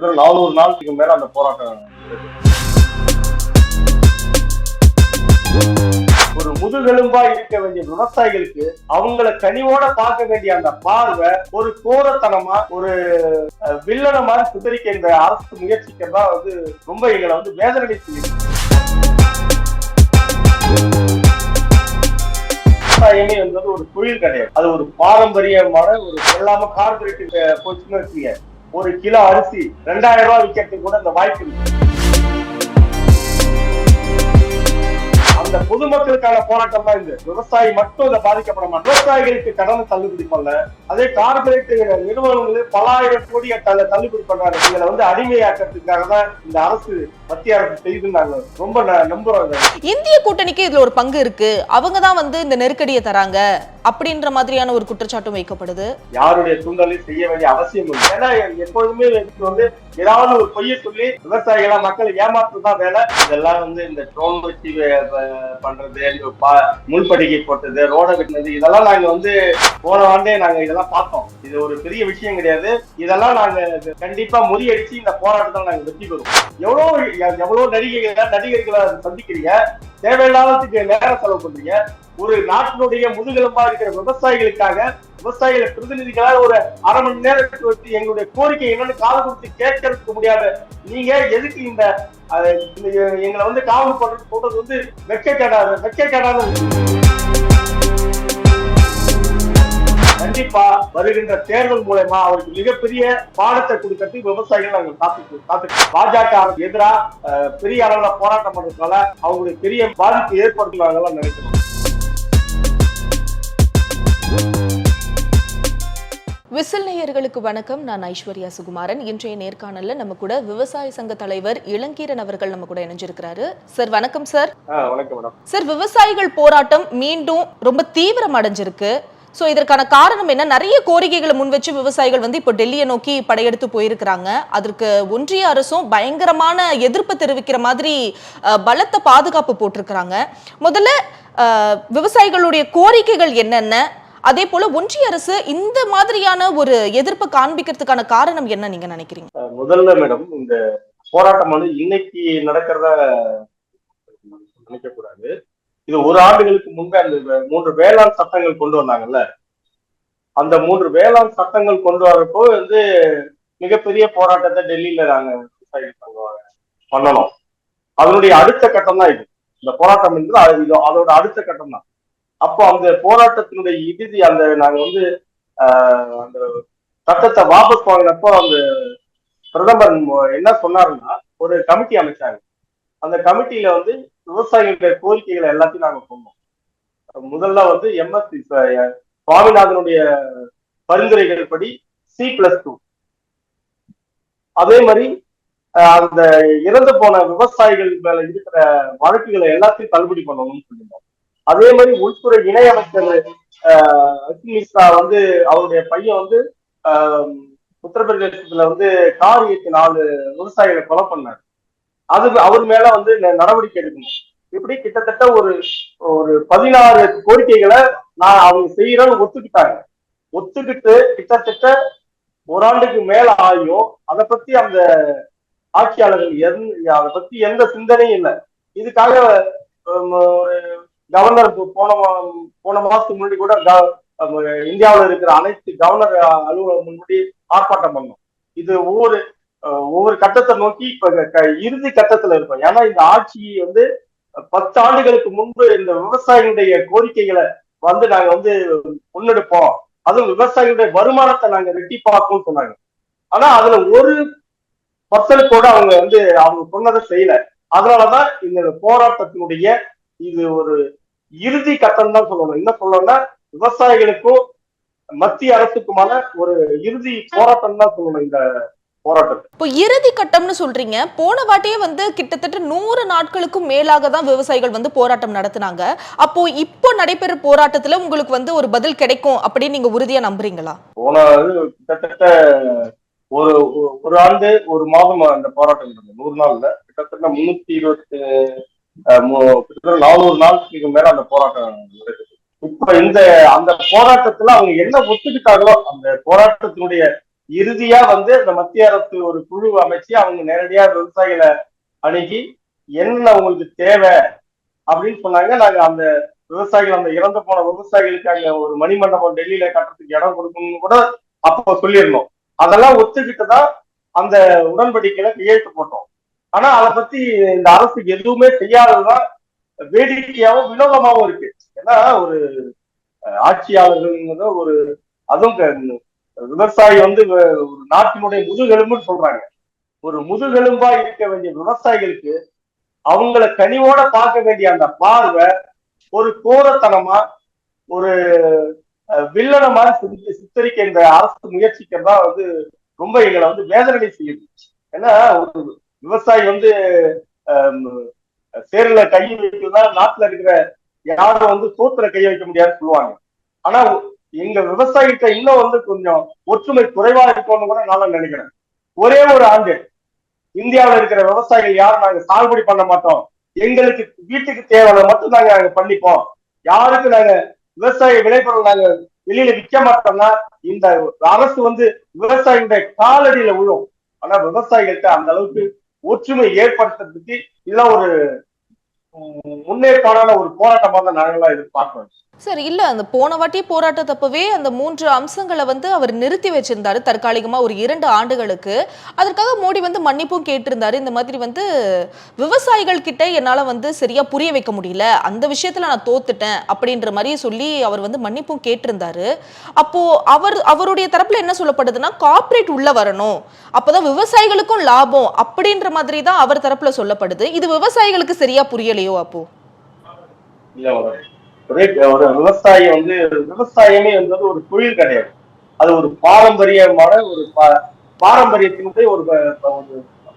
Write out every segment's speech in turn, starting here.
கிட்டத்தட்ட நானூறு நாளுக்கு மேல அந்த போராட்டம் ஒரு முதுகெலும்பா இருக்க வேண்டிய விவசாயிகளுக்கு அவங்கள கனிவோட பார்க்க வேண்டிய அந்த பார்வை ஒரு கோரத்தனமா ஒரு அஹ், வில்லன மாதிரி சித்தரிக்க இந்த அரசு முயற்சிக்கிறதா வந்து ரொம்ப எங்களை வந்து வேதனை செய்யுது. விவசாயமே என்பது ஒரு தொழில் கிடையாது. அது ஒரு பாரம்பரியமான ஒரு சொல்லாம கார்பரேட் போச்சுன்னு வச்சுங்க ஒரு கிலோ அரிசி ரெண்டாயிரம் ரூபாய் விற்கிறதுக்கு கூட அந்த வாய்ப்பு அந்த பொதுமக்களுக்கான போராட்டம் தான் இந்த விவசாயி மட்டும் இதை பாதிக்கப்பட மாட்டோம் விவசாயிகளுக்கு கடனை தள்ளுபடி பண்ணல. அதே கார்பரேட் நிறுவனங்கள் பலாயிரம் கோடியை தள்ளுபடி பண்றாங்க. இதுல வந்து அடிமையாக்கிறதுக்காக தான் இந்த அரசு மத்திய அரசு செய்து நாங்க ரொம்ப நம்புறோம். இந்திய கூட்டணிக்கு இதுல ஒரு பங்கு இருக்கு. அவங்க தான் வந்து இந்த நெருக்கடியை தராங்க. அப்படின்ற மாதிரியான ஒரு குற்றச்சாட்டும் வைக்கப்படுது. யாருடைய தூண்டலையும் செய்ய வேண்டிய அவசியம் இல்லை. ஏன்னா எப்பொழுதுமே வந்து ஏதாவது ஒரு பொய்ய சொல்லி விவசாயிகளா மக்களை ஏமாத்துதான் வேலை. இதெல்லாம் வந்து இந்த ட்ரோன் வச்சு பண்றது இந்த பா- முள்படிகை போட்டது ரோட வெட்டினது இதெல்லாம் நாங்க வந்து போன ஆண்டே நாங்க இதெல்லாம் பார்த்தோம். இது ஒரு பெரிய விஷயம் கிடையாது. இதெல்லாம் நாங்க கண்டிப்பா முறியடிச்சு இந்த போராட்டத்தில் நாங்க வெற்றி பெறுவோம். எவ்வளவு எவ்வளவு நடிகைகள் நடிகர்களை சந்திக்கிறீங்க தேவையில்லாததுக்கு நேரம் செலவு பண்றீங்க. ஒரு நாட்டினுடைய முதுகெலும்பா இருக்கிற விவசாயிகளுக்காக விவசாயிகளை பிரதிநிதிகளால் ஒரு அரை மணி நேரத்துக்கு வச்சு எங்களுடைய கோரிக்கை என்னன்னு காது கொடுத்து கேட்கறதுக்கு முடியாத நீங்க எதுக்கு இந்த எங்களை வந்து காவல் பண்றது சொல்றது வந்து வெட்கக்கேடாத வெட்கக்கேடாத கண்டிப்பா வருகின்ற தேர்தல் மூலமா அவருக்கு மிகப்பெரிய பாடத்தை கொடுக்கறதுக்கு விவசாயிகள் நாங்கள் காத்து காத்து பாஜக அரசுக்கு எதிரா அஹ், பெரிய அளவுல போராட்டம் பண்றதுனால அவங்களுக்கு பெரிய பாதிப்பு ஏற்படுத்துவாங்கலாம் நினைக்கிறோம். விசில் நேயர்களுக்கு வணக்கம். நான் ஐஸ்வர்யா சுகுமாரன். இன்றைய நேர்காணல்ல நம்ம கூட விவசாய சங்க தலைவர் இளங்கீரன் அவர்கள் நம்ம கூட இணைஞ்சிருக்கிறாரு. சார் வணக்கம் சார். வணக்கம் சார் விவசாயிகள் போராட்டம் மீண்டும் ரொம்ப தீவிரம் அடைஞ்சிருக்கு ஸோ இதற்கான காரணம் என்ன? நிறைய கோரிக்கைகளை முன் வச்சு விவசாயிகள் வந்து இப்போ டெல்லியை நோக்கி படையெடுத்து போயிருக்கிறாங்க. அதற்கு ஒன்றிய அரசும் பயங்கரமான எதிர்ப்பு தெரிவிக்கிற மாதிரி பலத்த பாதுகாப்பு போட்டிருக்கிறாங்க. முதல்ல விவசாயிகளுடைய கோரிக்கைகள் என்னென்ன? அதே போல ஒன்றிய அரசு இந்த மாதிரியான ஒரு எதிர்ப்பு காண்பிக்கிறதுக்கான காரணம் என்ன நீங்க நினைக்கிறீங்க? முதல்ல மேடம் இந்த போராட்டம் வந்து இன்னைக்கு நடக்கிறதா நினைக்க கூடாது. இது ஒரு ஆண்டுகளுக்கு முன்பே அந்த மூன்று வேளாண் சட்டங்கள் கொண்டு வந்தாங்கல்ல? அந்த மூன்று வேளாண் சட்டங்கள் கொண்டு வரப்போ வந்து மிகப்பெரிய போராட்டத்தை டெல்லியில நாங்க விவசாயிகள் பண்ணணும். அதனுடைய அடுத்த கட்டம் தான் இது. இந்த போராட்டம் என்பது அது- இது அதோட அடுத்த கட்டம் தான். அப்போ அந்த போராட்டத்தினுடைய இறுதி அந்த நாங்க வந்து ஆஹ், அந்த சட்டத்தை வாபஸ் வாங்கினப்போ அந்த பிரதமர் என்ன சொன்னாருன்னா ஒரு கமிட்டி அமைச்சாங்க. அந்த கமிட்டியில வந்து விவசாயிகளுடைய கோரிக்கைகளை எல்லாத்தையும் நாங்க சொன்னோம் முதல்ல வந்து எம்எஸ்சி சுவாமிநாதனுடைய பரிந்துரைகள் படி சி பிளஸ் டூ அதே மாதிரி அந்த இறந்து போன விவசாயிகள் மேல இருக்கிற வழக்குகளை எல்லாத்தையும் தள்ளுபடி பண்ணணும்னு சொல்லியிருந்தோம். அதே மாதிரி உள்துறை இணையமைச்சர் அஹ், மிஸ்ரா வந்து அவருடைய பையன் வந்து உத்தரப்பிரதேசத்துல வந்து கார் ஏற்றி நாலு விவசாயிகளை கொலை பண்ணாரு. அது அவர் மேல வந்து ந- நடவடிக்கை எடுக்கணும். இப்படி கிட்டத்தட்ட ஒரு ஒரு பதினாறு கோரிக்கைகளை நான் அவங்க செய்யறன்னு ஒத்துக்கிட்டாங்க. ஒத்துக்கிட்டு கிட்டத்தட்ட ஒரு ஆண்டுக்கு மேல ஆகியும் அதை பத்தி அந்த ஆட்சியாளர்கள் எந் அதை பத்தி எந்த சிந்தனையும் இல்லை. இதுக்காக ஒரு கவர்னர் போன மா- போன மாசத்துக்கு முன்னாடி கூட இந்தியாவில் இந்தியாவுல இருக்கிற அனைத்து கவர்னர் அலுவலகம் முன்னாடி ஆர்ப்பாட்டம் பண்ணோம். இது ஒவ்வொரு ஒவ்வொரு கட்டத்தை நோக்கி இப்ப க- இறுதி கட்டத்துல இருக்கும் ஏன்னா இந்த ஆட்சி வந்து பத்து ஆண்டுகளுக்கு முன்பு இந்த விவசாயிகளுடைய கோரிக்கைகளை வந்து நாங்க வந்து முன்னெடுப்போம். அதுவும் விவசாயிகளுடைய வருமானத்தை நாங்க ரெட்டிப்பாக்கும் சொன்னாங்க. ஆனா அதுல ஒரு பர்சனு கூட அவங்க வந்து அவங்க சொன்னதை செய்யல. அதனாலதான் இந்த போராட்டத்தினுடைய இது ஒரு இறுதி கட்டம் தான் சொல்லணும். என்ன சொல்லணும்னா விவசாயிகளுக்கும் மத்திய அரசுக்குமான ஒரு இறுதி போராட்டம் தான் சொல்லணும் இந்த போராட்டம் இப்போ இறுதி கட்டம்னு சொல்றீங்க. போன வாட்டியே வந்து கிட்டத்தட்ட நூறு நாட்களுக்கும் மேலாக தான் விவசாயிகள் வந்து போராட்டம் நடத்துனாங்க. அப்போ இப்போ நடைபெற போராட்டத்துல உங்களுக்கு வந்து ஒரு பதில் கிடைக்கும் அப்படின்னு நீங்க உறுதியா நம்புறீங்களா? போன கிட்டத்தட்ட ஒரு ஒரு- ஒரு ஆண்டு ஒரு மாதம் அந்த போராட்டம் நடந்தது நூறு நாள்ல. கிட்டத்தட்ட முன்னூத்தி இருபத்தி கிட்டத்தட்ட நானூறு நாளுக்கு மேல அந்த போராட்டம் நடக்குது இப்ப இந்த அந்த போராட்டத்துல அவங்க என்ன ஒத்துக்கிட்டாங்களோ அந்த போராட்டத்தினுடைய இறுதியா வந்து இந்த மத்திய அரசு ஒரு குழு அமைச்சு அவங்க நேரடியா விவசாயிகளை அணுகி என்ன உங்களுக்கு தேவை? அப்படின்னு சொன்னாங்க. நாங்க அந்த விவசாயிகள் அந்த இறந்து போன விவசாயிகளுக்கு அங்க ஒரு மணிமண்டபம் டெல்லியில கட்டுறதுக்கு இடம் கொடுக்கணும்னு கூட அப்போ சொல்லியிருந்தோம். அதெல்லாம் ஒத்துக்கிட்டு தான் அந்த உடன்படிக்கையில கையெழுத்து போட்டோம். ஆனா அதை பத்தி இந்த அரசு எதுவுமே செய்யாததுதான் வேடிக்கையாவும் வினோதமாவும் இருக்கு. ஏன்னா ஒரு ஆட்சியாளர்கள் ஒரு அதுவும் விவசாயி வந்து ஒரு நாட்டினுடைய முதுகெலும்புன்னு சொல்றாங்க. ஒரு முதுகெலும்பா இருக்க வேண்டிய விவசாயிகளுக்கு அவங்கள கனிவோட பார்க்க வேண்டிய அந்த பார்வை ஒரு கோரத்தனமா ஒரு அஹ், வில்லனை மாதிரி சித்தரிக்க இந்த அரசு முயற்சிக்கிறதா வந்து ரொம்ப எங்களை வந்து வேதனை செய்யுது. ஏன்னா ஒரு விவசாயி வந்து ஆம், சேரில் கை வைக்கிறதா நாட்டுல இருக்கிற யாரும் வந்து சோத்துல கை வைக்க முடியாதுன்னு சொல்லுவாங்க. ஆனா எங்க விவசாயிகிட்ட இன்னும் வந்து கொஞ்சம் ஒற்றுமை குறைவா இருக்கும்னு கூட நான் நினைக்கிறேன். ஒரே ஒரு ஆண்டு இந்தியாவுல இருக்கிற விவசாயிகள் யாரும் நாங்க சாகுபடி பண்ண மாட்டோம். எங்களுக்கு வீட்டுக்கு தேவையான மட்டும் நாங்க நாங்க பண்ணிப்போம். யாருக்கு நாங்க விவசாய விளைபொருள் நாங்க வெளியில விற்க மாட்டோம்னா இந்த அரசு வந்து விவசாயிகளுடைய காலடியில விழும். ஆனா விவசாயிகள்கிட்ட அந்த அளவுக்கு ஒற்றுமை ஏற்படுத்துறதுக்கு இதெல்லாம் ஒரு முன்னேற்பாடான ஒரு போராட்டமா தான் இது எதிர்பார்க்கிறோம். சார் இல்ல அந்த போன வாட்டி போராட்டத்தப்பவே அந்த மூன்று அம்சங்களை வந்து அவர் நிறுத்தி வச்சிருந்தாரு தற்காலிகமா ஒரு இரண்டு ஆண்டுகளுக்கு. அதற்காக மோடி வந்து மன்னிப்பும் கேட்டிருந்தாரு. இந்த மாதிரி வந்து விவசாயிகள் கிட்ட என்னால வந்து சரியா புரிய வைக்க முடியல. அந்த விஷயத்துல நான் தோத்துட்டேன் அப்படின்ற மாதிரி சொல்லி அவர் வந்து மன்னிப்பும் கேட்டிருந்தாரு. அப்போ அவர் அவருடைய தரப்புல என்ன சொல்லப்படுதுன்னா கார்பரேட் உள்ள வரணும். அப்பதான் விவசாயிகளுக்கும் லாபம். அப்படின்ற மாதிரி தான் அவர் தரப்புல சொல்லப்படுது. இது விவசாயிகளுக்கு சரியா புரியல. இல்லையோ அப்போ? இல்ல ஒரு விவசாயி வந்து விவசாயமே என்பது ஒரு தொழில் கிடையாது. அது ஒரு பாரம்பரியமான ஒரு பா- பாரம்பரியத்தினுடைய ஒரு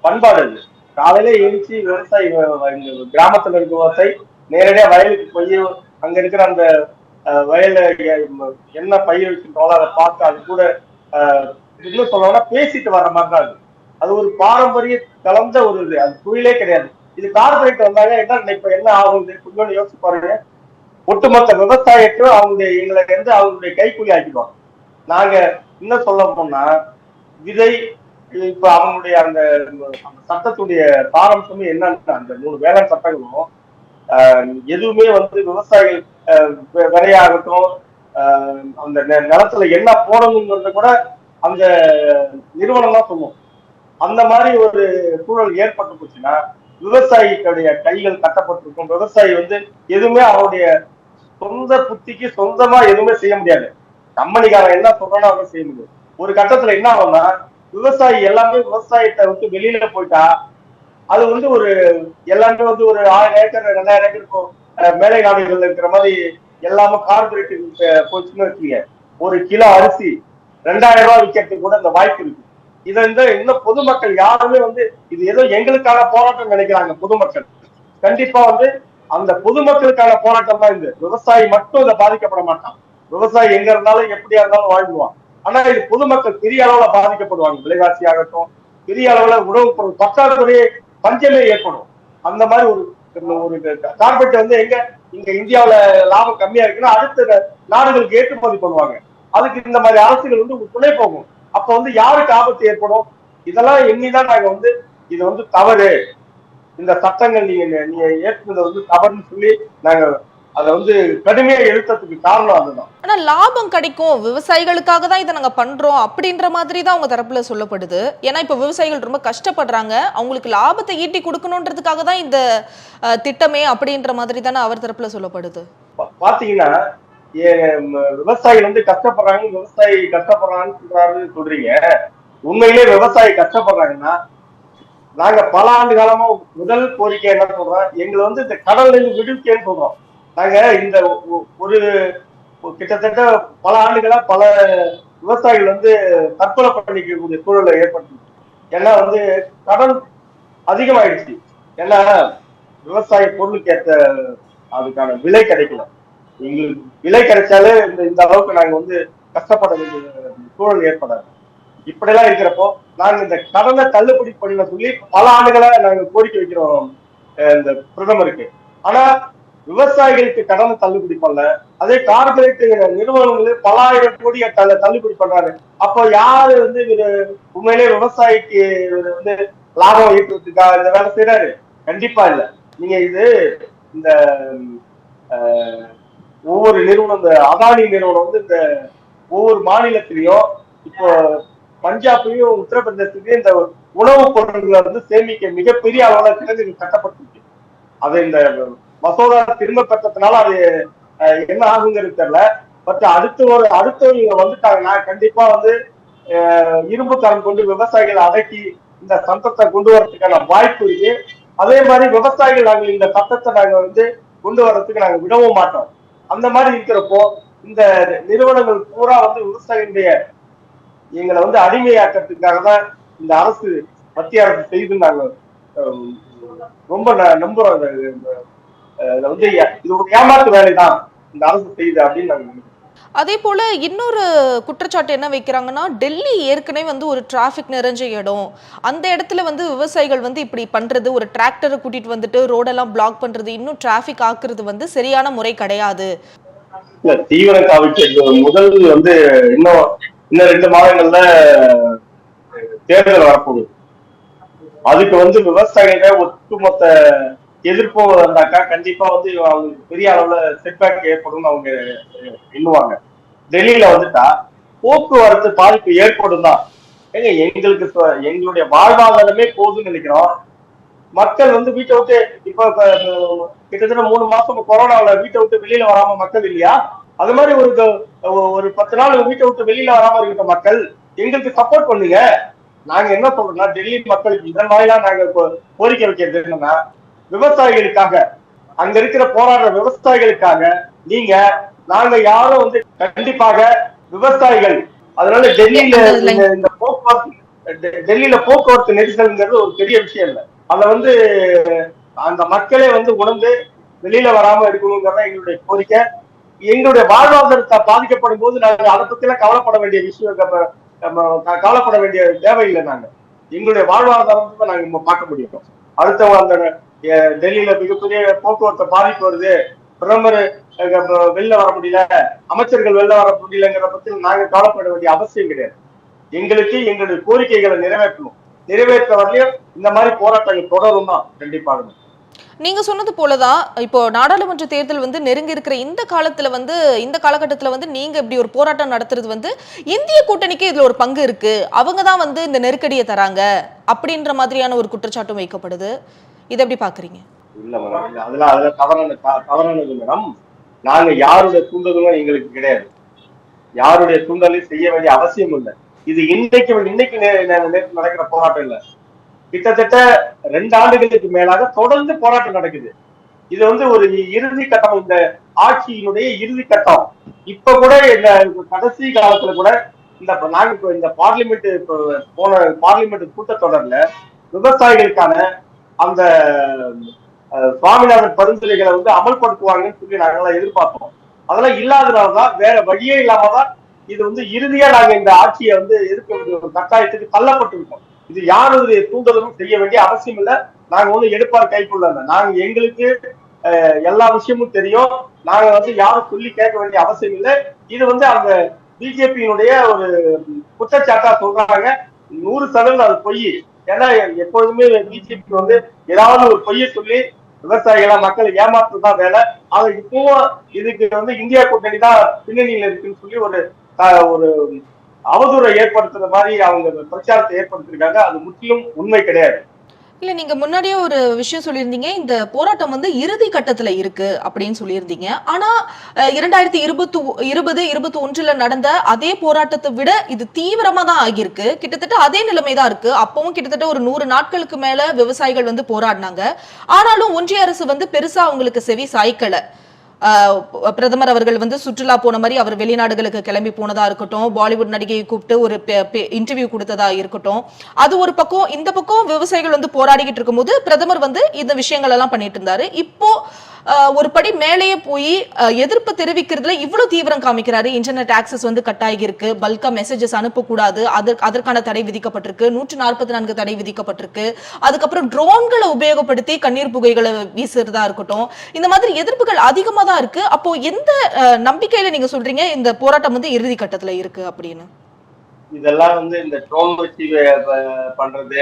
பண்பாடு அது. காலையில எழுச்சி விவசாயி கிராமத்துல இருக்க விவசாயி நேரடியா வயலுக்கு போய் அங்க இருக்கிற அந்த வயல வயல்ல என்ன பயிர் வைக்கின்றோம் அதை பார்த்து அது கூட இன்னும் சொல்லணும்னா பேசிட்டு வர்ற மாதிரி தான் அது. அது ஒரு பாரம்பரிய கலந்த ஒரு இது. அது தொழிலே கிடையாது. இது கார்பரேட் வந்தாங்க என்ன இப்ப என்ன ஆகுது கொஞ்சம் யோசிச்சு பாருங்க. ஒட்டுமொத்த விவசாயத்தையும் அவங்களுடைய எங்களை வந்து அவங்களுடைய கைக்கூலி ஆக்கிடுவாங்க. நாங்க என்ன சொல்ல போனா விதை இப்ப அவங்களுடைய அந்த அந்த சட்டத்துடைய பாரம்சமே என்னன்னு அந்த மூணு வேளாண் சட்டங்களும் ஆஹ், எதுவுமே வந்து விவசாயிகள் ஆஹ், ஆஹ், அந்த நெ- நிலத்துல என்ன போடணுங்கிறத கூட அந்த நிறுவனம் தான் சொல்லுவோம் அந்த மாதிரி ஒரு சூழல் ஏற்பட்டு போச்சுன்னா விவசாயிகளுடைய கைகள் கட்டப்பட்டிருக்கும். விவசாயி வந்து எதுவுமே அவருடைய சொந்த புத்திக்கு சொந்தமா எதுவுமே செய்ய முடியாது. கம்பெனிக்காரன் என்ன சொல்றானோ அதை செய்ய முடியும். ஒரு கட்டத்துல என்ன ஆகும்னா விவசாயி எல்லாமே விவசாயத்தை வந்து வெளியில போயிட்டா அது வந்து ஒரு எல்லாமே வந்து ஒரு ஆயிரம் ஏக்கர் ரெண்டாயிரம் ஏக்கர் மேலை நாடுகள்ல இருக்கிற மாதிரி எல்லாமே கார்பரேட் போச்சுன்னு வச்சுங்க ஒரு கிலோ அரிசி ரெண்டாயிரம் ரூபாய் விற்கிறதுக்கு கூட அந்த வாய்ப்பு இருக்கு. இதை இந்த இன்னும் பொதுமக்கள் யாருமே வந்து இது ஏதோ எங்களுக்கான போராட்டம் நினைக்கிறாங்க பொதுமக்கள். கண்டிப்பா வந்து அந்த பொதுமக்களுக்கான போராட்டம் தான் இது. விவசாயி மட்டும் இதை பாதிக்கப்பட மாட்டான். விவசாயி எங்க இருந்தாலும் எப்படியா இருந்தாலும் வாழ்ந்துவான் ஆனா இது பொதுமக்கள் பெரிய அளவுல பாதிக்கப்படுவாங்க. விலைவாசி ஆகட்டும் பெரிய அளவுல உணவுப் பொருள் பற்றாக்குறையே பஞ்சமே ஏற்படும். அந்த மாதிரி ஒரு ஒரு கார்பரேட் வந்து எங்க இங்க இந்தியாவுல லாபம் கம்மியா இருக்குன்னா அடுத்த நாடுகளுக்கு ஏற்றுமதி பண்ணுவாங்க. அதுக்கு இந்த மாதிரி அரசுகள் வந்து துணை போகும். அப்ப வந்து யாருக்கு ஆபத்து ஏற்படும்? இதெல்லாம் எண்ணிதான் நாங்க வந்து இது வந்து தவறு. இந்த சட்டங்கள் நீங்க நீங்க ஏற்றுனது வந்து தவறுன்னு சொல்லி நாங்க அதை வந்து கடுமையா எழுத்ததுக்கு காரணம் அதுதான். ஆனா லாபம் கிடைக்கும். விவசாயிகளுக்காக தான் இதை நாங்க பண்றோம் அப்படின்ற மாதிரி தான் அவங்க தரப்புல சொல்லப்படுது. ஏன்னா இப்ப விவசாயிகள் ரொம்ப கஷ்டப்படுறாங்க. அவங்களுக்கு லாபத்தை ஈட்டி கொடுக்கணுன்றதுக்காக தான் இந்த திட்டமே அப்படின்ற மாதிரி தானே அவர் தரப்புல சொல்லப்படுது. பாத்தீங்கன்னா விவசாயி வந்து கஷ்டப்படுறாங்க விவசாயி கஷ்டப்படுறாங்கன்னு சொல்றாரு சொல்றீங்க. உண்மையிலே விவசாயி கஷ்டப்படுறாங்கன்னா நாங்க பல ஆண்டு காலமா முதல் கோரிக்கை என்ன சொல்றோம்? எங்களை வந்து இந்த கடல்ல இருந்து விடுவிக்கன்னு சொல்றோம். நாங்க இந்த ஒ- ஒரு கிட்டத்தட்ட பல ஆண்டுகளா பல விவசாயிகள் வந்து தற்கொலை பண்ணிக்கக்கூடிய சூழலை ஏற்படுத்தி ஏன்னா வந்து கடன் அதிகமாயிடுச்சு. ஏன்னா விவசாய பொருளுக்கு ஏற்ற அதுக்கான விலை கிடைக்கல. எங்களுக்கு விலை கிடைச்சாலே இந்த இந்த அளவுக்கு நாங்க வந்து கஷ்டப்பட வேண்டிய சூழல் ஏற்படாது. இப்படிலாம் இருக்கிறப்போ நாங்க இந்த கடனை தள்ளுபடி பண்ண சொல்லி பல ஆண்டுகளா நாங்க கோரிக்கை வைக்கிறோம் இந்த பிரதமருக்கு. ஆனா விவசாயிகளுக்கு கடனை தள்ளுபடி பண்ணல. அதே கார்பரேட் நிறுவனங்கள் பல ஆயிரம் கோடியை தள்ள தள்ளுபடி பண்றாரு அப்போ யாரு வந்து உண்மையிலே விவசாயிக்கு வந்து லாபம் ஈட்டுறதுக்காக இந்த வேலை செய்யறாரு கண்டிப்பா இல்ல. நீங்க இது இந்த ஒவ்வொரு நிறுவனம் இந்த அதானி நிறுவனம் வந்து இந்த ஒவ்வொரு மாநிலத்திலையும் இப்போ பஞ்சாப்லயும் உத்தரப்பிரதேசத்திலயும் இந்த உணவுப் பொருட்களை வந்து சேமிக்க மிகப்பெரிய அளவுல கிடங்குகள் கட்டப்பட்டிருக்கு. அது இந்த மசோதா திரும்ப பெற்றதுனால அது என்ன ஆகுங்கிறது தெரியல. பட் அடுத்து ஒரு அடுத்தவங்க வந்துட்டாங்கன்னா கண்டிப்பா வந்து இரும்பு தரம் கொண்டு விவசாயிகளை அடக்கி இந்த சந்தத்தை கொண்டு வரதுக்கான வாய்ப்பு இருக்கு. அதே மாதிரி விவசாயிகள் நாங்கள் இந்த சத்தத்தை நாங்க வந்து கொண்டு வர்றதுக்கு நாங்க விடவும் மாட்டோம். அந்த மாதிரி இருக்கிறப்போ இந்த நிறுவனங்கள் பூரா வந்து விவசாயிகளுடைய எங்களை வந்து அடிமையாக்கிறதுக்காக தான் இந்த அரசு மத்திய அரசு செய்து நாங்க ரொம்ப ந- நம்புறோம் இந்த- இந்த, வந்து ஏ- இது ஒரு ஏமாத்து வேலை தான் இந்த அரசு செய்யுது அப்படின்னு நாங்க நினைக்கிறோம். அதே போல இன்னொரு குற்றச்சாட்டு என்ன வைக்கிறாங்கன்னா டெல்லி ஏற்கனவே வந்து ஒரு டிராஃபிக் நிறைஞ்ச இடம். அந்த இடத்துல வந்து விவசாயிகள் வந்து இப்படி பண்றது ஒரு டிராக்டரை கூட்டிட்டு வந்துட்டு ரோடெல்லாம் பிளாக் பண்றது இன்னும் டிராஃபிக் ஆக்குறது வந்து சரியான முறை கிடையாது. இல்ல தீவிர காவிக்கு முதல் வந்து இன்னும் இன்னும் ரெண்டு மாதங்கள்ல தேர்தல் வரப்போகுது. அதுக்கு வந்து விவசாயிகள் ஒட்டுமொத்த எதிர்ப்பு வந்தாக்கா கண்டிப்பா வந்து அவங்களுக்கு பெரிய அளவுல செட்பேக் ஏற்படும் அவங்க எண்ணுவாங்க. டெல்லியில வந்துட்டா போக்குவரத்து பாதிப்பு ஏற்படும் தான். ஏங்க எங்களுக்கு எங்களுடைய வாழ்வாதாரமே போதும்னு நினைக்கிறோம். மக்கள் வந்து வீட்டை விட்டு இப்ப கிட்டத்தட்ட மூணு மாசம் கொரோனாவுல வீட்டை விட்டு வெளியில வராம மக்கள் இல்லையா? அது மாதிரி ஒரு ஒரு பத்து நாள் வீட்டை விட்டு வெளியில வராம இருக்கிற மக்கள் எங்களுக்கு சப்போர்ட் பண்ணுங்க. நாங்க என்ன சொல்றோம்னா டெல்லி மக்களுக்கு இதன் வாயிலா நாங்க கோ- கோரிக்கை வைக்கிறது என்னன்னா விவசாயிகளுக்காக அங்க இருக்கிற போராடுற விவசாயிகளுக்காக நீங்க நாங்க யாரும் வந்து கண்டிப்பாக விவசாயிகள். அதனால டெல்லியில இந்த போக்குவரத்து டெல்லியில போக்குவரத்து நெரிசல்ங்கிறது ஒரு பெரிய விஷயம் இல்ல. அத வந்து அந்த மக்களே வந்து உணர்ந்து வெளியில வராம இருக்கணுங்கிறத எங்களுடைய கோரிக்கை. எங்களுடைய வாழ்வாதாரத்தை பாதிக்கப்படும் போது நாங்க அதை பத்தி எல்லாம் கவலைப்பட வேண்டிய விஷயம் கவலைப்பட வேண்டிய தேவையில்லை நாங்க. எங்களுடைய வாழ்வாதாரத்தை நாங்க பார்க்க முடியும். அடுத்தவங்க அந்த டெல்லியில மிகப்பெரிய போக்குவரத்து பாதிப்பு வருது. பிரதமர் வெளில வர முடியல. அமைச்சர்கள் வெளில வர முடியலங்கிற பத்தி நாங்க கவலைப்பட வேண்டிய அவசியம் கிடையாது. எங்களுக்கு எங்களுடைய கோரிக்கைகளை நிறைவேற்றணும். நிறைவேற்ற வரலையும் இந்த மாதிரி போராட்டங்கள் தொடரும் தான் கண்டிப்பாக நீங்க சொன்னது போலதான் இப்போ நாடாளுமன்ற தேர்தல் வந்து நெருங்கி இருக்கிற இந்த காலத்துல வந்து இந்த காலகட்டத்துல வந்து நீங்க இப்படி ஒரு போராட்டம் நடத்துறது வந்து இந்திய கூட்டணிக்கு இதுல ஒரு பங்கு இருக்கு. அவங்க தான் வந்து இந்த நெருக்கடியை தராங்க. அப்படின்ற மாதிரியான ஒரு குற்றச்சாட்டும் வைக்கப்படுது. இதை எப்படி பாக்குறீங்க இல்ல மேடம் இல்ல. அதெல்லாம் அதுல தவறான தவறானது மேடம் நாங்க யாருடைய தூண்டுதலும் எங்களுக்கு கிடையாது. யாருடைய தூண்டலையும் செய்ய வேண்டிய அவசியம் இல்லை. இது இன்னைக்கு இன்னைக்கு நே- நடக்கிற போராட்டம் இல்ல. கிட்டத்தட்ட ரெண்டு ஆண்டுகளுக்கு மேலாக தொடர்ந்து போராட்டம் நடக்குது. இது வந்து ஒரு இறுதி கட்டம். இந்த ஆட்சியினுடைய இறுதி கட்டம். இப்ப கூட இந்த கடைசி காலத்துல கூட இந்த நாங்க இப்ப இந்த பார்லிமெண்ட் போன பார்லிமெண்ட் கூட்டத்தொடர்ல விவசாயிகளுக்கான அந்த சுவாமிநாதன் பரிந்துரைகளை வந்து அமல்படுத்துவாங்கன்னு சொல்லி நாங்கெல்லாம் எதிர்பார்த்தோம் அதெல்லாம் இல்லாதனாலதான் வேற வழியே இல்லாம தான் இது வந்து இறுதியா நாங்க இந்த ஆட்சியை வந்து எதிர்க்க வேண்டிய ஒரு கட்டாயத்துக்கு தள்ளப்பட்டிருக்கோம் இது யாருடைய தூண்டுதலும் செய்ய வேண்டிய அவசியம் இல்ல. நாங்க ஒண்ணு எடுப்பார் கைக்குள்ள நாங்க எங்களுக்கு அஹ், எல்லா விஷயமும் தெரியும். நாங்க வந்து யாரும் சொல்லி கேட்க வேண்டிய அவசியம் இல்லை. இது வந்து அந்த பிஜேபியினுடைய ஒரு குற்றச்சாட்டா சொல்றாங்க. நூறு சதவீதம் அது பொய். ஏன்னா எப்பொழுதுமே பிஜேபி வந்து ஏதாவது ஒரு பொய்யை சொல்லி விவசாயிகள மக்களை ஏமாத்துறதுதான் வேலை. ஆனா இப்பவும் இதுக்கு வந்து இந்தியா கூட்டணி தான் பின்னணியில இருக்குன்னு சொல்லி ஒரு ஒரு அவதூறை ஏற்படுத்துற மாதிரி அவங்க பிரச்சாரத்தை ஏற்படுத்திருக்காங்க. அது முற்றிலும் உண்மை கிடையாது. இல்லை நீங்கள் முன்னாடியே ஒரு விஷயம் சொல்லியிருந்தீங்க. இந்த போராட்டம் வந்து இறுதி கட்டத்தில் இருக்கு அப்படின்னு சொல்லியிருந்தீங்க. ஆனால் இரண்டாயிரத்தி இருபத்து இருபது இருபத்தி ஒன்றில் நடந்த அதே போராட்டத்தை விட இது தீவிரமாக தான் ஆகியிருக்கு. கிட்டத்தட்ட அதே நிலைமை தான் இருக்கு. அப்பவும் கிட்டத்தட்ட ஒரு நூறு நாட்களுக்கு மேலே விவசாயிகள் வந்து போராடினாங்க. ஆனாலும் ஒன்றிய அரசு வந்து பெருசாக அவங்களுக்கு செவி சாய்க்கலை. பிரதமர் அவர்கள் வந்து சுற்றுலா போன மாதிரி அவர் வெளிநாடுகளுக்கு கிளம்பி போனதா இருக்கட்டும் பாலிவுட் நடிகையை கூப்பிட்டு ஒரு இன்டர்வியூ கொடுத்ததா இருக்கட்டும். அது ஒரு பக்கம் இந்த பக்கம் விவசாயிகள் வந்து போராடிக்கிட்டு இருக்கும்போது பிரதமர் வந்து இந்த விஷயங்கள் எல்லாம் பண்ணிட்டு இருந்தாரு. இப்போ ஒரு படி மேலேயே போய் எதிர்ப்பு தெரிவிக்கிறதுல இவ்வளவு தீவிரம் காமிக்கிறாரு. இன்டர்நெட் ஆக்சஸ் வந்து கட் ஆகியிருக்கு பல்கா மெசேஜஸ் அனுப்பக்கூடாது. அதற்கு அதற்கான தடை விதிக்கப்பட்டிருக்கு. நூற்று நாற்பத்தி நான்கு தடை விதிக்கப்பட்டிருக்கு. அதுக்கப்புறம் ட்ரோன்களை உபயோகப்படுத்தி கண்ணீர் புகைகளை வீசுறதா இருக்கட்டும். இந்த மாதிரி எதிர்ப்புகள் அதிகமா தான் இருக்கு. அப்போ எந்த நம்பிக்கையில நீங்க சொல்றீங்க? இந்த போராட்டம் வந்து இறுதி கட்டத்துல இருக்கு அப்படின்னு. இதெல்லாம் வந்து இந்த ட்ரோன் வச்சு பண்றது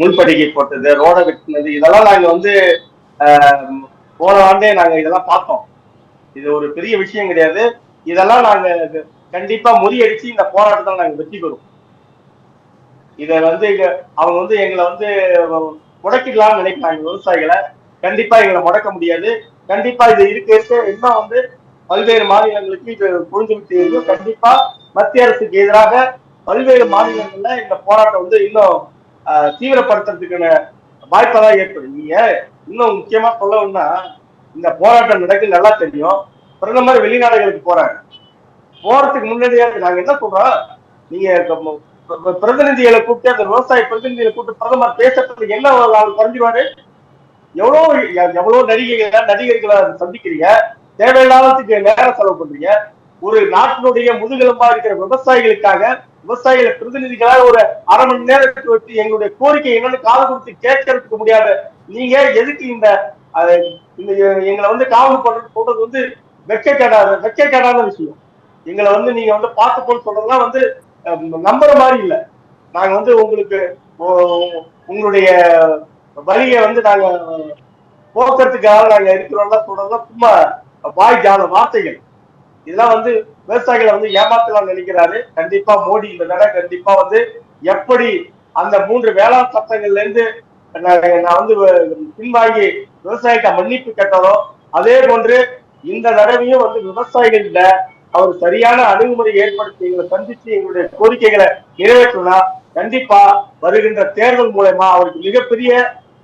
முள்படிகை போட்டது ரோட வெட்டினது இதெல்லாம் நாங்க வந்து போன ஆண்டே நாங்க இதெல்லாம் பார்த்தோம். இது ஒரு பெரிய விஷயம் கிடையாது. இதெல்லாம் நாங்க கண்டிப்பா முறியடிச்சு இந்த போராட்டத்தில் நாங்க வெற்றி பெறும் இத வந்து இங்க- அவங்க வந்து எங்களை வந்து முடக்கிடலாம்னு நினைக்கிறாங்க விவசாயிகளை. கண்டிப்பா எங்களை முடக்க முடியாது. கண்டிப்பா இது இருக்க. இருக்க இன்னும் வந்து பல்வேறு மாநிலங்களுக்கு இது புரிஞ்சுக்கிட்டு விட்டு கண்டிப்பா மத்திய அரசுக்கு எதிராக பல்வேறு மாநிலங்கள்ல இந்த போராட்டம் வந்து இன்னும் ஆஹ், தீவிரப்படுத்துறதுக்கான வாய்ப்பதான் ஏற்படும். நீங்க இன்னும் முக்கியமா சொல்லணும்னா இந்த போராட்டம் நடக்கு நல்லா தெரியும். பிரதமர் வெளிநாடுகளுக்கு போறாங்க போறதுக்கு முன்னாடியே நாங்க என்ன சொல்றோம்? நீங்க பிரதிநிதிகளை கூப்பிட்டு அந்த விவசாய பிரதிநிதிகளை கூப்பிட்டு பிரதமர் பேசுறதுக்கு என்ன அவர் குறைஞ்சிருவாரு? எவ்வளவு எவ்வளவு நடிகைகளை நடிகர்களை சந்திக்கிறீங்க? தேவையில்லாததுக்கு நேரம் செலவு பண்றீங்க. ஒரு நாட்டினுடைய முதுகெலும்பா இருக்கிற விவசாயிகளுக்காக விவசாயிகளை பிரதிநிதிகளாக ஒரு அரை மணி நேரத்துக்கு வச்சு எங்களுடைய கோரிக்கை என்னன்னு காது கொடுத்து கேட்கறதுக்கு முடியாத நீங்க எதுக்கு இந்த இந்த எங்களை வந்து காவல் பண்றது சொல்றது வந்து வெட்கக்கேடாத வெட்கக்கேடாத விஷயம். எங்களை வந்து நீங்க வந்து பார்த்து போல் சொல்றதுலாம் வந்து நம்புற மாதிரி இல்ல. நாங்க வந்து உங்களுக்கு உங்களுடைய வழியை வந்து நாங்க போக்குறதுக்காக நாங்க இருக்கிறோம்லாம் சொல்றதுலாம் சும்மா வாய் ஜாத வார்த்தைகள். இதெல்லாம் வந்து விவசாயிகளை வந்து ஏமாத்தலாம் நினைக்கிறாரு. கண்டிப்பா மோடி இந்த தடவை கண்டிப்பா வந்து எப்படி அந்த மூன்று வேளாண் சட்டங்கள்ல இருந்து நான் வந்து பின்வாங்கி விவசாயிட்ட மன்னிப்பு கேட்டாரோ அதே போன்று இந்த தடவையும் வந்து விவசாயிகள்கிட்ட அவர் சரியான அணுகுமுறை ஏற்படுத்தி எங்களை சந்திச்சு எங்களுடைய கோரிக்கைகளை நிறைவேற்றினா கண்டிப்பா வருகின்ற தேர்தல் மூலமா அவருக்கு மிகப்பெரிய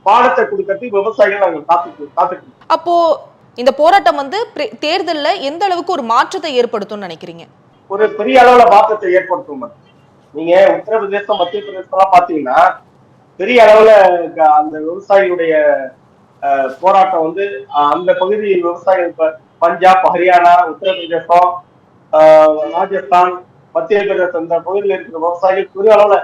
பாடத்தை கொடுக்கறதுக்கு விவசாயிகள் நாங்கள் காத்துட்டு காத்துட்டு அப்போ இந்த போராட்டம் வந்து தேர்தல்ல எந்த அளவுக்கு ஒரு மாற்றத்தை ஏற்படுத்தும்னு நினைக்கிறீங்க ஒரு பெரிய அளவுல மாற்றத்தை ஏற்படுத்தும். நீங்க உத்தரப்பிரதேசம் மத்திய பிரதேசம் எல்லாம் பாத்தீங்கன்னா பெரிய அளவுல க- அந்த விவசாயிகளுடைய போராட்டம் வந்து அந்த பகுதி விவசாயிகள் இப்ப பஞ்சாப் ஹரியானா உத்தரப்பிரதேசம் ராஜஸ்தான் மத்திய பிரதேசம் இந்த பகுதியில் இருக்கிற விவசாயிகள் பெரிய அளவுல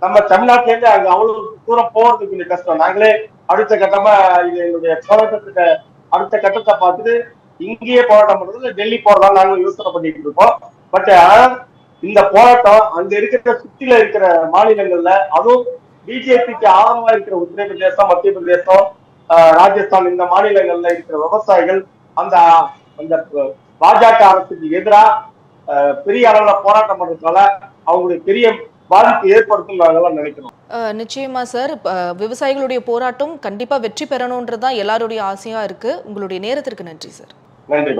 நம்ம தமிழ்நாட்டுல இருந்து அங்க அவ்வளவு தூரம் போறது கொஞ்சம் கஷ்டம். நாங்களே அடுத்த கட்டமா இது எங்களுடைய போராட்டத்துக்கு அடுத்த கட்டத்தை பார்த்துட்டு இங்கேயே போராட்டம் பண்றது டெல்லி போறதா நாங்க யோசனை பண்ணிட்டு இருக்கோம். பட் இந்த போராட்டம் அங்க இருக்கிற சுத்தில இருக்கிற மாநிலங்கள்ல அதுவும் பிஜேபிக்கு ஆதரவா இருக்கிற உத்தரப்பிரதேசம் மத்திய பிரதேசம் ராஜஸ்தான் இந்த மாநிலங்கள்ல இருக்கிற விவசாயிகள் அந்த அந்த பாஜக அரசுக்கு எதிராக பெரிய அளவுல போராட்டம் பண்றதுனால அவங்களுக்கு பெரிய பாதிப்பு ஏற்படுத்தும் நாங்கெல்லாம் நினைக்கிறோம் நிச்சயமா சார் விவசாயிகளுடைய போராட்டம் கண்டிப்பா வெற்றி பெறணுன்றது தான் எல்லாருடைய ஆசையா இருக்கு. உங்களுடைய நேரத்திற்கு நன்றி சார் நன்றி